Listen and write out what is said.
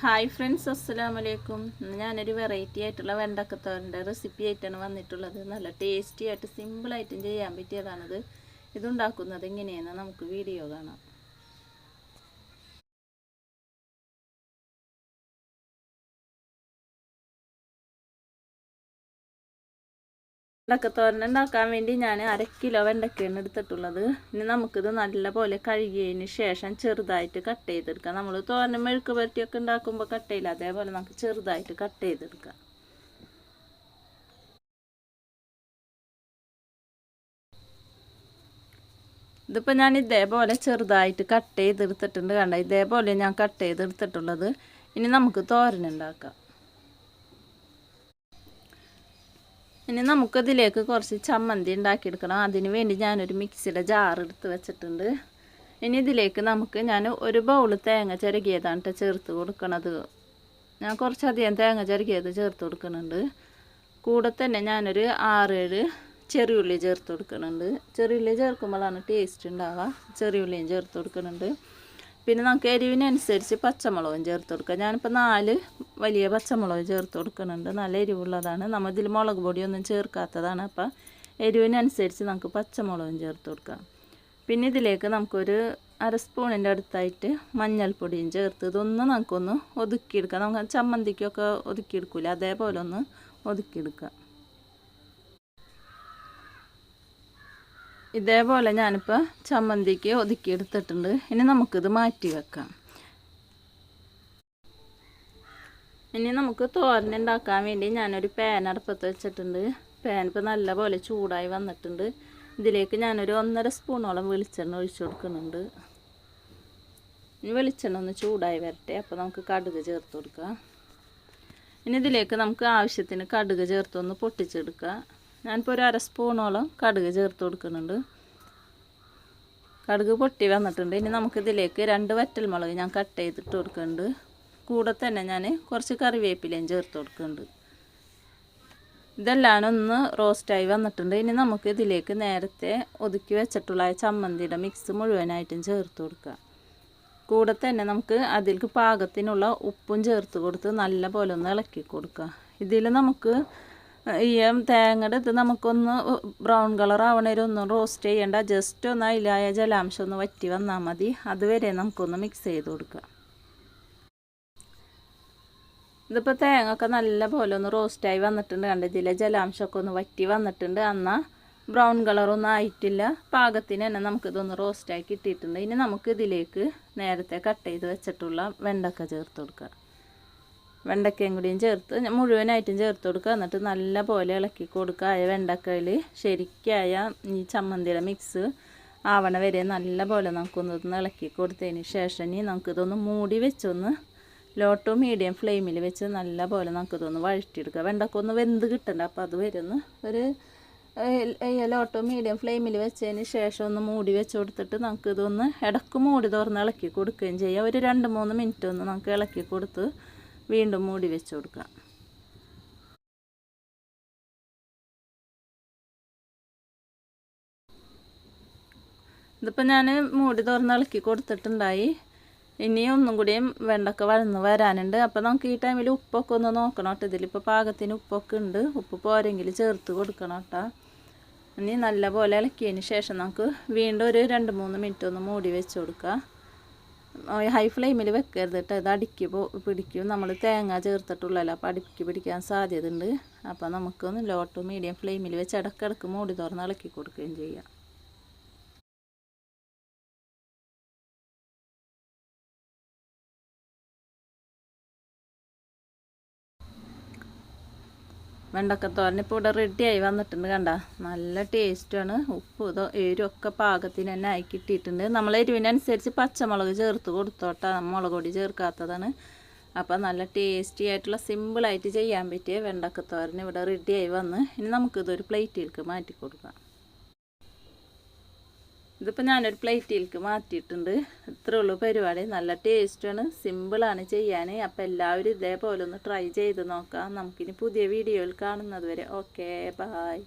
Hi friends അസ്സലാമു അലൈക്കും ഞാനൊരു വെറൈറ്റി ആയിട്ടുള്ള വെണ്ടക്കത്തോരന്റെ റെസിപ്പി ആയിട്ടാണ് വന്നിട്ടുള്ളത്. നല്ല ടേസ്റ്റി ആയിട്ട് സിമ്പിളായിട്ടും ചെയ്യാൻ പറ്റിയതാണിത്. ഇതുണ്ടാക്കുന്നത് എങ്ങനെയാണെന്ന് നമുക്ക് വീഡിയോ കാണാം. വെണ്ടക്കത്തോരൻ ഉണ്ടാക്കാൻ വേണ്ടി ഞാൻ അര കിലോ വെണ്ടക്കയാണ് എടുത്തിട്ടുള്ളത്. ഇനി നമുക്കിത് നല്ലപോലെ കഴുകിയതിന് ശേഷം ചെറുതായിട്ട് കട്ട് ചെയ്തെടുക്കാം. നമ്മൾ തോരനും മെഴുക്ക് പുരട്ടിയൊക്കെ ഉണ്ടാക്കുമ്പോൾ കട്ട് ചെയ്യില്ല. അതേപോലെ നമുക്ക് ചെറുതായിട്ട് കട്ട് ചെയ്തെടുക്കാം. ഇതിപ്പോൾ ഞാൻ ഇതേപോലെ ചെറുതായിട്ട് കട്ട് ചെയ്തെടുത്തിട്ടുണ്ട് കണ്ട? ഇതേപോലെ ഞാൻ കട്ട് ചെയ്തെടുത്തിട്ടുള്ളത്. ഇനി നമുക്ക് തോരൻ ഇനി നമുക്കതിലേക്ക് കുറച്ച് ചമ്മന്തി ഉണ്ടാക്കിയെടുക്കണം. അതിന് വേണ്ടി ഞാനൊരു മിക്സിയുടെ ജാർ എടുത്ത് വെച്ചിട്ടുണ്ട്. ഇനി ഇതിലേക്ക് നമുക്ക് ഞാൻ ഒരു ബൗൾ തേങ്ങ ചിരകിയതാണ് ചേർത്ത് കൊടുക്കണത്. ഞാൻ കുറച്ചധികം തേങ്ങ ചിരകിയത് ചേർത്ത് കൊടുക്കുന്നുണ്ട്. കൂടെ തന്നെ ഞാനൊരു ആറേഴ് ചെറിയുള്ളി ചേർത്ത് കൊടുക്കുന്നുണ്ട്. ചെറിയുള്ളി ചേർക്കുമ്പോഴാണ് ടേസ്റ്റ് ഉണ്ടാവുക. ചെറിയുള്ളിയും ചേർത്ത് കൊടുക്കുന്നുണ്ട്. പിന്നെ നമുക്ക് എരിവിനനുസരിച്ച് പച്ചമുളകും ചേർത്ത് കൊടുക്കുക. ഞാനിപ്പോൾ നാല് വലിയ പച്ചമുളക് ചേർത്ത് കൊടുക്കുന്നുണ്ട്. നല്ല എരിവുള്ളതാണ്. നമ്മൾ ഇതിൽ മുളക് പൊടിയൊന്നും ചേർക്കാത്തതാണ്. അപ്പം എരിവിനനുസരിച്ച് നമുക്ക് പച്ചമുളകും ചേർത്ത് കൊടുക്കാം. പിന്നെ ഇതിലേക്ക് നമുക്കൊരു അര സ്പൂണിന്റെ അടുത്തായിട്ട് മഞ്ഞൾപ്പൊടിയും ചേർത്ത് ഇതൊന്ന് നമുക്കൊന്ന് ഒതുക്കിയെടുക്കാം നമുക്ക് ചമ്മന്തിക്കൊക്കെ ഒതുക്കിയെടുക്കില്ല അതേപോലെ ഒന്ന് ഒതുക്കിയെടുക്കാം ഇതേപോലെ ഞാനിപ്പോൾ ചമ്മന്തിക്ക് ഒതുക്കിയെടുത്തിട്ടുണ്ട് ഇനി നമുക്കിത് മാറ്റി വെക്കാം. ഇനി നമുക്ക് തോരൻ ഉണ്ടാക്കാൻ വേണ്ടി ഞാനൊരു പാൻ അടുപ്പത്ത് വെച്ചിട്ടുണ്ട്. പാൻ ഇപ്പോൾ നല്ലപോലെ ചൂടായി വന്നിട്ടുണ്ട്. ഇതിലേക്ക് ഞാനൊരു ഒന്നര സ്പൂണോളം വെളിച്ചെണ്ണ ഒഴിച്ചു കൊടുക്കുന്നുണ്ട്. ഇനി വെളിച്ചെണ്ണ ഒന്ന് ചൂടായി വരട്ടെ. അപ്പോൾ നമുക്ക് കടുക് ചേർത്ത് കൊടുക്കാം. ഇനി ഇതിലേക്ക് നമുക്ക് ആവശ്യത്തിന് കടുക് ചേർത്തൊന്ന് പൊട്ടിച്ചെടുക്കുക ഞാനിപ്പോൾ ഒരു അര സ്പൂണോളം കടുക് ചേർത്ത് കൊടുക്കുന്നുണ്ട്. കടുക് പൊട്ടി വന്നിട്ടുണ്ട്. ഇനി നമുക്കിതിലേക്ക് രണ്ട് വറ്റൽമുളക് ഞാൻ കട്ട് ചെയ്തിട്ട് കൊടുക്കുന്നുണ്ട്. കൂടെ തന്നെ ഞാൻ കുറച്ച് കറിവേപ്പിലയും ചേർത്ത് കൊടുക്കുന്നുണ്ട്. ഇതെല്ലാം ഒന്ന് റോസ്റ്റായി വന്നിട്ടുണ്ട്. ഇനി നമുക്ക് ഇതിലേക്ക് നേരത്തെ ഒതുക്കി വെച്ചിട്ടുള്ള ചമ്മന്തിയുടെ മിക്സ് മുഴുവനായിട്ടും ചേർത്ത് കൊടുക്കുക. കൂടെ തന്നെ നമുക്ക് അതിലേക്ക് പാകത്തിനുള്ള ഉപ്പും ചേർത്ത് കൊടുത്ത് നല്ല പോലെ ഒന്ന് ഇളക്കി കൊടുക്കുക. ഇതിൽ നമുക്ക് ഈ തേങ്ങയുടെ ഇത് നമുക്കൊന്ന് ബ്രൗൺ കളർ ആവണേരം ഒന്നും റോസ്റ്റ് ചെയ്യേണ്ട. ജസ്റ്റ് ഒന്ന് അതിലായ ജലാംശം ഒന്ന് വറ്റി വന്നാൽ മതി. അതുവരെ നമുക്കൊന്ന് മിക്സ് ചെയ്ത് കൊടുക്കുക ഇതിപ്പോൾ തേങ്ങ ഒക്കെ നല്ല പോലെ ഒന്ന് റോസ്റ്റായി വന്നിട്ടുണ്ട് കണ്ട്. ഇതിലെ ജലാംശമൊക്കെ ഒന്ന് വറ്റി വന്നിട്ടുണ്ട്. എന്നാൽ ബ്രൗൺ കളറൊന്നും ആയിട്ടില്ല. പാകത്തിന് തന്നെ നമുക്കിതൊന്ന് റോസ്റ്റായി കിട്ടിയിട്ടുണ്ട്. ഇനി നമുക്ക് ഇതിലേക്ക് നേരത്തെ കട്ട് ചെയ്ത് വെച്ചിട്ടുള്ള വെണ്ടക്ക ചേർത്ത് കൊടുക്കുക വെണ്ടക്കയും കൂടിയും ചേർത്ത് മുഴുവനായിട്ടും ചേർത്ത് കൊടുക്കുക. എന്നിട്ട് നല്ല പോലെ ഇളക്കി കൊടുക്കുക. ആയ വെണ്ടക്കയിൽ ശരിക്കായ ഈ ചമ്മന്തിയുടെ മിക്സ് ആവണ വരെ നല്ല പോലെ നമുക്കൊന്ന് ഇളക്കി കൊടുത്തതിന് ശേഷം ഇനി നമുക്കിതൊന്ന് മൂടി വെച്ചൊന്ന് ലോ ടു മീഡിയം ഫ്ലെയിമിൽ വെച്ച് നല്ല പോലെ നമുക്കിതൊന്ന് വഴറ്റിയെടുക്കുക. വെണ്ടക്ക ഒന്ന് വെന്ത് കിട്ടണ്ട. അപ്പോൾ അത് വരുന്ന ഒരു ലോ ടു മീഡിയം ഫ്ലെയിമിൽ വെച്ചതിന് ശേഷം ഒന്ന് മൂടി വെച്ച് കൊടുത്തിട്ട് നമുക്കിതൊന്ന് ഇടയ്ക്ക് മൂടി തുറന്ന് ഇളക്കി കൊടുക്കുകയും ചെയ്യാം. ഒരു രണ്ട് മൂന്ന് മിനിറ്റ് ഒന്ന് നമുക്ക് ഇളക്കി കൊടുത്ത് വീണ്ടും മൂടി വെച്ച് കൊടുക്കാം ഇതിപ്പോൾ ഞാൻ മൂടി തുറന്ന് ഇളക്കി കൊടുത്തിട്ടുണ്ടായി. ഇനിയും ഒന്നും കൂടിയും വെണ്ടക്ക വഴന്ന് വരാനുണ്ട്. അപ്പോൾ നമുക്ക് ഈ ടൈമിൽ ഉപ്പൊക്കെ ഒന്ന് നോക്കണം കേട്ടോ. ഇതിലിപ്പോൾ പാകത്തിന് ഉപ്പൊക്കെ ഉണ്ട്. ഉപ്പ് പോരെങ്കിൽ ചേർത്ത് കൊടുക്കണം കേട്ടോ. ഇനി നല്ലപോലെ ഇളക്കിയതിന് ശേഷം നമുക്ക് വീണ്ടും ഒരു രണ്ട് മൂന്ന് മിനിറ്റ് ഒന്ന് മൂടി വെച്ച് കൊടുക്കുക ഹൈ ഫ്ലെയിമിൽ വെക്കരുത് കേട്ടോ ഇത് അടുക്കി പിടിക്കും. നമ്മൾ തേങ്ങ ചേർത്തിട്ടുള്ളല്ലോ അപ്പോൾ അടുക്കി പിടിക്കാൻ സാധ്യതയുണ്ട്. അപ്പോൾ നമുക്കൊന്ന് ലോ ടു മീഡിയം ഫ്ലെയിമിൽ വെച്ച് ഇടക്കിടക്ക് മൂടി തുറന്ന് ഇളക്കി കൊടുക്കുകയും ചെയ്യാം. വെണ്ടക്കത്തോരൻ ഇപ്പോൾ ഇവിടെ റെഡിയായി വന്നിട്ടുണ്ട് കണ്ട. നല്ല ടേസ്റ്റാണ് ഉപ്പ് ഇതോ എരുവൊക്കെ പാകത്തിന് തന്നെ ആയി കിട്ടിയിട്ടുണ്ട്. നമ്മൾ എരിവിനനുസരിച്ച് പച്ചമുളക് ചേർത്ത് കൊടുത്തോട്ടാ. മുളക് പൊടി ചേർക്കാത്തതാണ്. അപ്പോൾ നല്ല ടേസ്റ്റി ആയിട്ടുള്ള സിമ്പിളായിട്ട് ചെയ്യാൻ പറ്റിയ വെണ്ടക്ക വെണ്ടക്കത്തോരൻ ഇവിടെ റെഡിയായി വന്ന്. ഇനി നമുക്കിതൊരു പ്ലേറ്റിലേക്ക് മാറ്റി കൊടുക്കാം. ഇതിപ്പോൾ ഞാനൊരു പ്ലേറ്റിലേക്ക് മാറ്റിയിട്ടുണ്ട്. ഇത്രേ ഉള്ളൂ പരിപാടി. നല്ല ടേസ്റ്റാണ് സിമ്പിളാണ് ചെയ്യാൻ അപ്പോൾ എല്ലാവരും ഇതേപോലെ ഒന്ന് ട്രൈ ചെയ്ത് നോക്കാം. നമുക്കിനി പുതിയ വീഡിയോയിൽ കാണുന്നത് വരെ. Okay bye